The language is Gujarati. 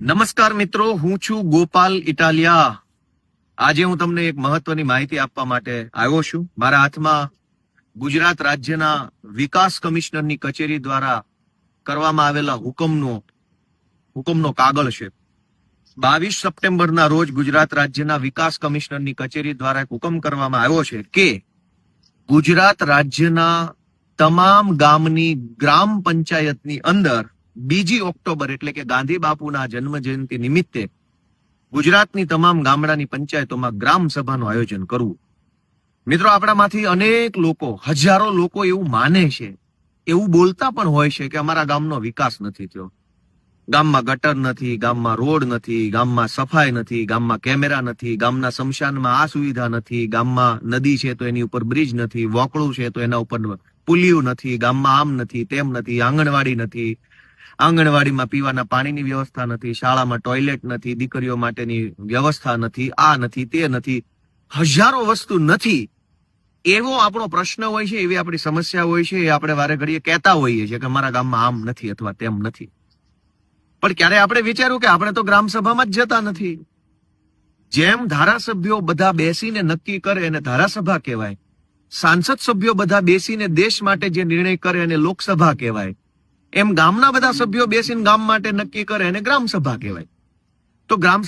નમસ્કાર મિત્રો, હું છું ગોપાલ ઇટાલિયા. આજે હું તમને એક મહત્વની માહિતી આપવા માટે આવ્યો છું. મારા હાથમાં ગુજરાત રાજ્યના વિકાસ કમિશનરની કચેરી દ્વારા કરવામાં આવેલા હુકમનો હુકમનો કાગળ છે. બાવીસ સપ્ટેમ્બરના રોજ ગુજરાત રાજ્યના વિકાસ કમિશનરની કચેરી દ્વારા એક હુકમ કરવામાં આવ્યો છે કે ગુજરાત રાજ્યના તમામ ગામની ગ્રામ પંચાયતની અંદર બીજી ઓક્ટોબર એટલે કે ગાંધી બાપુના જન્મ જયંતિ નિમિત્તે ગુજરાતની તમામ ગામડાની પંચાયતોમાં ગ્રામ સભાનું આયોજન કરવું. મિત્રો, આપણામાંથી અનેક લોકો, હજારો લોકો એવું માને છે, એવું બોલતા પણ હોય છે કે અમારા ગામનો વિકાસ નથી થયો. ગામમાં ગટર નથી, ગામમાં રોડ નથી, ગામમાં સફાઈ નથી, ગામમાં કેમેરા નથી, ગામના શમશાનમાં આ સુવિધા નથી, ગામમાં નદી છે તો એની ઉપર બ્રિજ નથી, વોકળું છે તો એના ઉપર પુલિયું નથી, ગામમાં આમ નથી, તેમ નથી, આંગણવાડી નથી આંગણવાડીમાં પીવાના પાણીની વ્યવસ્થા નથી, શાળામાં ટોયલેટ નથી, દીકરીઓ માટેની વ્યવસ્થા નથી, આ નથી, તે નથી, હજારો વસ્તુ નથી. એવો આપણો પ્રશ્ન હોય છે, એવી આપણી સમસ્યા હોય છે, એ આપણે વારે ઘડીએ કહેતા હોઈએ છીએ કે મારા ગામમાં આમ નથી અથવા તેમ નથી. પણ ક્યારે આપણે વિચાર્યું કે આપણે તો ગ્રામ સભામાં જ જતા નથી? જેમ ધારાસભ્યો બધા બેસીને નક્કી કરે એને ધારાસભા કહેવાય, સાંસદ સભ્યો બધા બેસીને દેશ માટે જે નિર્ણય કરે એને લોકસભા કહેવાય એમ ગામના બધા સભ્યો બેસીને ગામ માટે નક્કી કરે એને ગ્રામ સભા કહેવાય. તો ગ્રામ